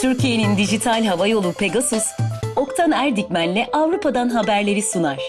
Türkiye'nin dijital hava yolu Pegasus, Oktan Erdikmen'le Avrupa'dan haberleri sunar.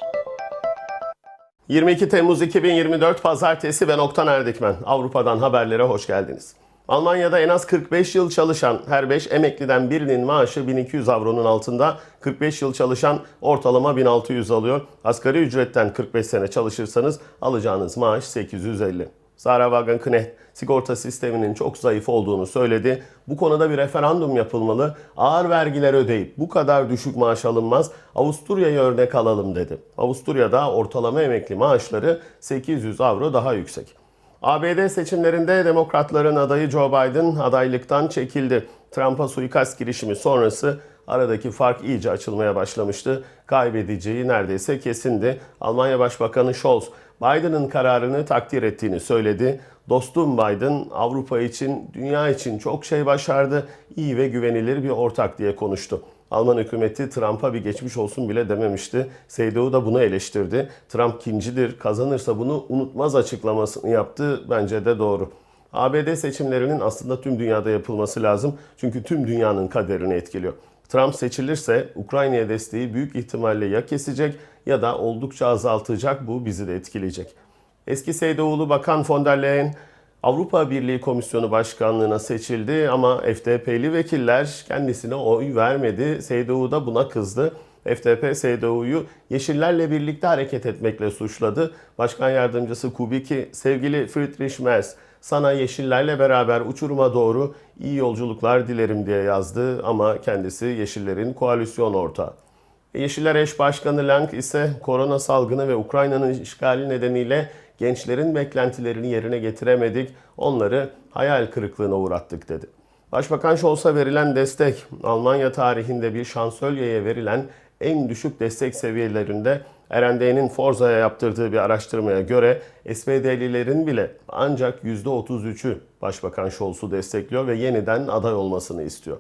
22 Temmuz 2024 Pazartesi ben Oktan Erdikmen. Avrupa'dan haberlere hoş geldiniz. Almanya'da en az 45 yıl çalışan her 5 emekliden birinin maaşı 1200 avronun altında. 45 yıl çalışan ortalama 1600 alıyor. Asgari ücretten 45 sene çalışırsanız alacağınız maaş 850. Sarah Wagenknecht sigorta sisteminin çok zayıf olduğunu söyledi. Bu konuda bir referandum yapılmalı. Ağır vergiler ödeyip bu kadar düşük maaş alınmaz. Avusturya'yı örnek alalım dedi. Avusturya'da ortalama emekli maaşları 800 avro daha yüksek. ABD seçimlerinde demokratların adayı Joe Biden adaylıktan çekildi. Trump'a suikast girişimi sonrası aradaki fark iyice açılmaya başlamıştı. Kaybedeceği neredeyse kesindi. Almanya Başbakanı Scholz Biden'ın kararını takdir ettiğini söyledi. Dostum Biden Avrupa için, dünya için çok şey başardı. İyi ve güvenilir bir ortak diye konuştu. Alman hükümeti Trump'a bir geçmiş olsun bile dememişti. CDU da bunu eleştirdi. Trump kincidir, kazanırsa bunu unutmaz açıklamasını yaptı. Bence de doğru. ABD seçimlerinin aslında tüm dünyada yapılması lazım. Çünkü tüm dünyanın kaderini etkiliyor. Trump seçilirse Ukrayna'ya desteği büyük ihtimalle ya kesecek ya da oldukça azaltacak. Bu bizi de etkileyecek. Eski CDU'lu Bakan von der Leyen Avrupa Birliği Komisyonu Başkanlığına seçildi ama FDP'li vekiller kendisine oy vermedi. CDU da buna kızdı. FDP CDU'yu Yeşillerle birlikte hareket etmekle suçladı. Başkan yardımcısı Kubicki, sevgili Friedrich Merz, sana Yeşillerle beraber uçuruma doğru iyi yolculuklar dilerim diye yazdı ama kendisi Yeşillerin koalisyon ortağı. Yeşiller eş başkanı Lang ise korona salgını ve Ukrayna'nın işgali nedeniyle gençlerin beklentilerini yerine getiremedik, onları hayal kırıklığına uğrattık dedi. Başbakan Scholz'a verilen destek, Almanya tarihinde bir şansölyeye verilen en düşük destek seviyelerinde RND'nin Forza'ya yaptırdığı bir araştırmaya göre SPD'lilerin bile ancak %33'ü Başbakan Scholz'u destekliyor ve yeniden aday olmasını istiyor.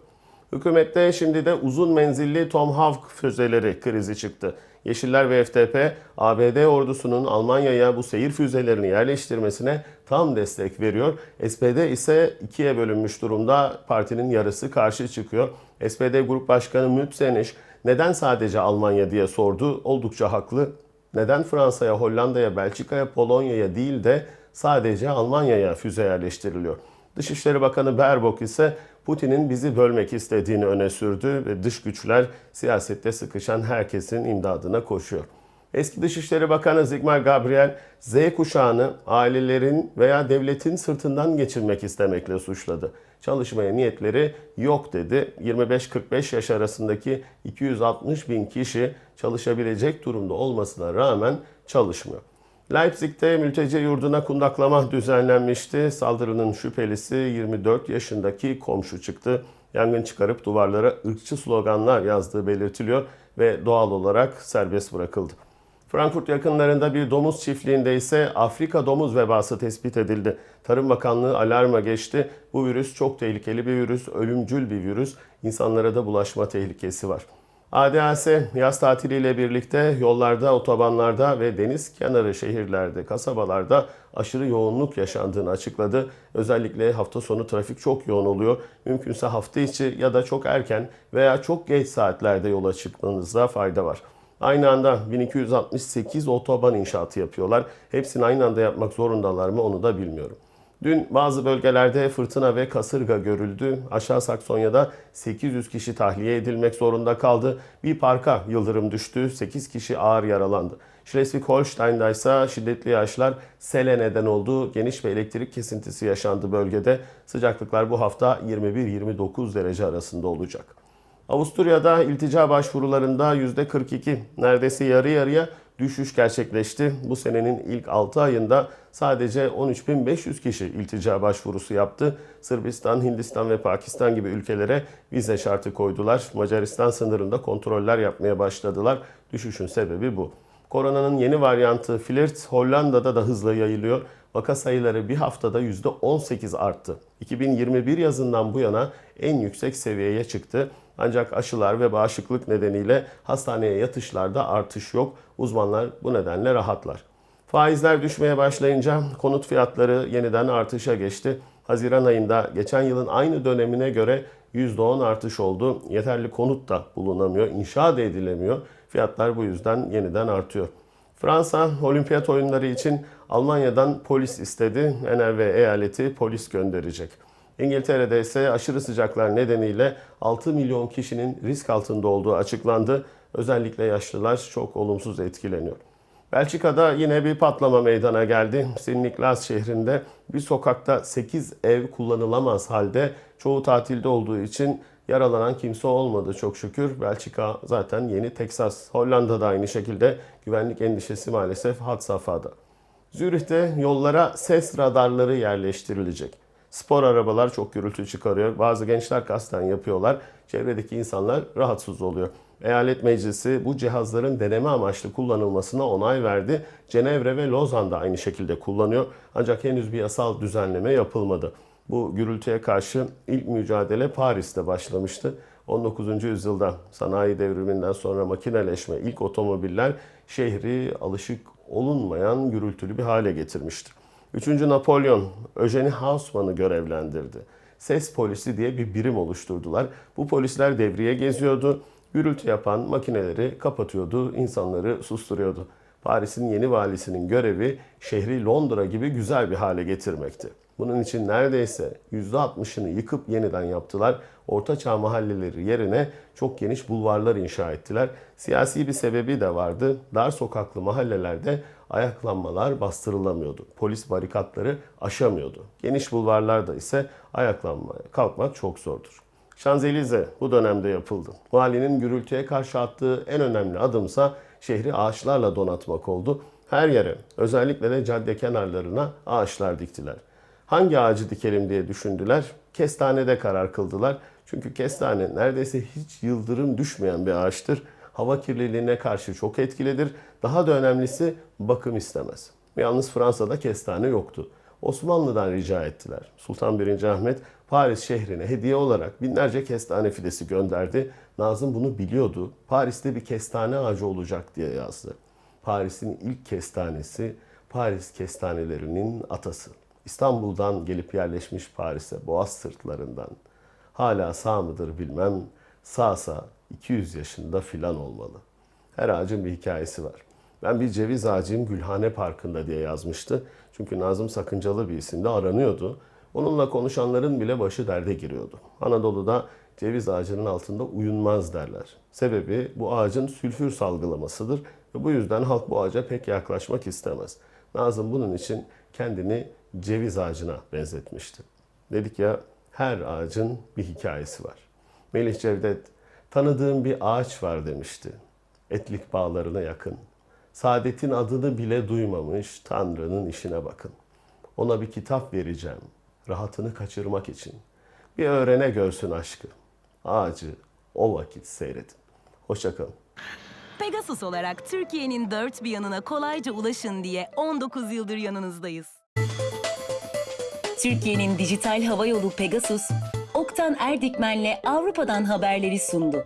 Hükümette şimdi de uzun menzilli Tomahawk füzeleri krizi çıktı. Yeşiller ve FDP, ABD ordusunun Almanya'ya bu seyir füzelerini yerleştirmesine tam destek veriyor. SPD ise ikiye bölünmüş durumda. Partinin yarısı karşı çıkıyor. SPD Grup Başkanı Mützenich neden sadece Almanya diye sordu. Oldukça haklı. Neden Fransa'ya, Hollanda'ya, Belçika'ya, Polonya'ya değil de sadece Almanya'ya füze yerleştiriliyor? Dışişleri Bakanı Baerbock ise Putin'in bizi bölmek istediğini öne sürdü ve dış güçler siyasette sıkışan herkesin imdadına koşuyor. Eski Dışişleri Bakanı Zygmunt Gabriel, Z kuşağını ailelerin veya devletin sırtından geçirmek istemekle suçladı. Çalışmaya niyetleri yok dedi. 25-45 yaş arasındaki 260 bin kişi çalışabilecek durumda olmasına rağmen çalışmıyor. Leipzig'te mülteci yurduna kundaklama düzenlenmişti. Saldırının şüphelisi 24 yaşındaki komşu çıktı. Yangın çıkarıp duvarlara ırkçı sloganlar yazdığı belirtiliyor ve doğal olarak serbest bırakıldı. Frankfurt yakınlarında bir domuz çiftliğinde ise Afrika domuz vebası tespit edildi. Tarım Bakanlığı alarma geçti. Bu virüs çok tehlikeli bir virüs, ölümcül bir virüs. İnsanlara da bulaşma tehlikesi var. ADAS yaz tatiliyle birlikte yollarda, otobanlarda ve deniz kenarı şehirlerde, kasabalarda aşırı yoğunluk yaşandığını açıkladı. Özellikle hafta sonu trafik çok yoğun oluyor. Mümkünse hafta içi ya da çok erken veya çok geç saatlerde yola çıkmanızda fayda var. Aynı anda 1268 otoban inşaatı yapıyorlar. Hepsini aynı anda yapmak zorundalar mı onu da bilmiyorum. Dün bazı bölgelerde fırtına ve kasırga görüldü. Aşağı Saksonya'da 800 kişi tahliye edilmek zorunda kaldı. Bir parka yıldırım düştü. 8 kişi ağır yaralandı. Schleswig-Holstein'da ise şiddetli yağışlar sele neden oldu. Geniş bir elektrik kesintisi yaşandı bölgede. Sıcaklıklar bu hafta 21-29 derece arasında olacak. Avusturya'da iltica başvurularında %42 neredeyse yarı yarıya düşüş gerçekleşti. Bu senenin ilk 6 ayında sadece 13.500 kişi iltica başvurusu yaptı. Sırbistan, Hindistan ve Pakistan gibi ülkelere vize şartı koydular. Macaristan sınırında kontroller yapmaya başladılar. Düşüşün sebebi bu. Koronanın yeni varyantı Flirt Hollanda'da da hızla yayılıyor. Vaka sayıları bir haftada %18 arttı. 2021 yazından bu yana en yüksek seviyeye çıktı. Ancak aşılar ve bağışıklık nedeniyle hastaneye yatışlarda artış yok. Uzmanlar bu nedenle rahatlar. Faizler düşmeye başlayınca konut fiyatları yeniden artışa geçti. Haziran ayında geçen yılın aynı dönemine göre %10 artış oldu. Yeterli konut da bulunamıyor, inşa da edilemiyor. Fiyatlar bu yüzden yeniden artıyor. Fransa olimpiyat oyunları için Almanya'dan polis istedi. NRV eyaleti polis gönderecek. İngiltere'de ise aşırı sıcaklar nedeniyle 6 milyon kişinin risk altında olduğu açıklandı. Özellikle yaşlılar çok olumsuz etkileniyor. Belçika'da yine bir patlama meydana geldi. Sint-Niklaas şehrinde bir sokakta 8 ev kullanılamaz halde çoğu tatilde olduğu için yaralanan kimse olmadı çok şükür. Belçika zaten yeni Teksas. Hollanda'da aynı şekilde güvenlik endişesi maalesef had safhada. Zürih'te yollara ses radarları yerleştirilecek. Spor arabalar çok gürültü çıkarıyor. Bazı gençler kasten yapıyorlar. Çevredeki insanlar rahatsız oluyor. Eyalet Meclisi bu cihazların deneme amaçlı kullanılmasına onay verdi. Cenevre ve Lozan da aynı şekilde kullanıyor. Ancak henüz bir yasal düzenleme yapılmadı. Bu gürültüye karşı ilk mücadele Paris'te başlamıştı. 19. yüzyılda sanayi devriminden sonra makineleşme, ilk otomobiller şehri alışık olunmayan gürültülü bir hale getirmişti. 3. Napolyon Eugenie Haussmann'ı görevlendirdi. Ses polisi diye bir birim oluşturdular. Bu polisler devriye geziyordu. Gürültü yapan makineleri kapatıyordu, insanları susturuyordu. Paris'in yeni valisinin görevi şehri Londra gibi güzel bir hale getirmekti. Bunun için neredeyse %60'ını yıkıp yeniden yaptılar. Ortaçağ mahalleleri yerine çok geniş bulvarlar inşa ettiler. Siyasi bir sebebi de vardı. Dar sokaklı mahallelerde ayaklanmalar bastırılamıyordu. Polis barikatları aşamıyordu. Geniş bulvarlarda ise ayaklanmaya kalkmak çok zordur. Şanzelize bu dönemde yapıldı. Valinin gürültüye karşı attığı en önemli adımsa şehri ağaçlarla donatmak oldu. Her yere, özellikle de cadde kenarlarına ağaçlar diktiler. Hangi ağacı dikelim diye düşündüler. Kestanede karar kıldılar. Çünkü kestane neredeyse hiç yıldırım düşmeyen bir ağaçtır. Hava kirliliğine karşı çok etkilidir. Daha da önemlisi bakım istemez. Yalnız Fransa'da kestane yoktu. Osmanlı'dan rica ettiler. Sultan 1. Ahmet Paris şehrine hediye olarak binlerce kestane fidesi gönderdi. Nazım bunu biliyordu. Paris'te bir kestane ağacı olacak diye yazdı. Paris'in ilk kestanesi Paris kestanelerinin atası. İstanbul'dan gelip yerleşmiş Paris'e boğaz sırtlarından. Hala sağ mıdır bilmem. Sağsa 200 yaşında filan olmalı. Her ağacın bir hikayesi var. Ben bir ceviz ağacıyım Gülhane Parkı'nda diye yazmıştı. Çünkü Nazım Sakıncalı bir isimde aranıyordu. Onunla konuşanların bile başı derde giriyordu. Anadolu'da ceviz ağacının altında uyunmaz derler. Sebebi bu ağacın sülfür salgılamasıdır ve bu yüzden halk bu ağaca pek yaklaşmak istemez. Nazım bunun için kendini ceviz ağacına benzetmişti. Dedik ya her ağacın bir hikayesi var. Melih Cevdet tanıdığım bir ağaç var demişti. Etlik bağlarına yakın. Saadetin adını bile duymamış Tanrı'nın işine bakın. Ona bir kitap vereceğim rahatını kaçırmak için. Bir öğrene görsün aşkı. Ağacı o vakit seyredin. Hoşçakalın. Pegasus olarak Türkiye'nin dört bir yanına kolayca ulaşın diye 19 yıldır yanınızdayız. Türkiye'nin dijital hava yolu Pegasus, Oktan Erdikmen'le Avrupa'dan haberleri sundu.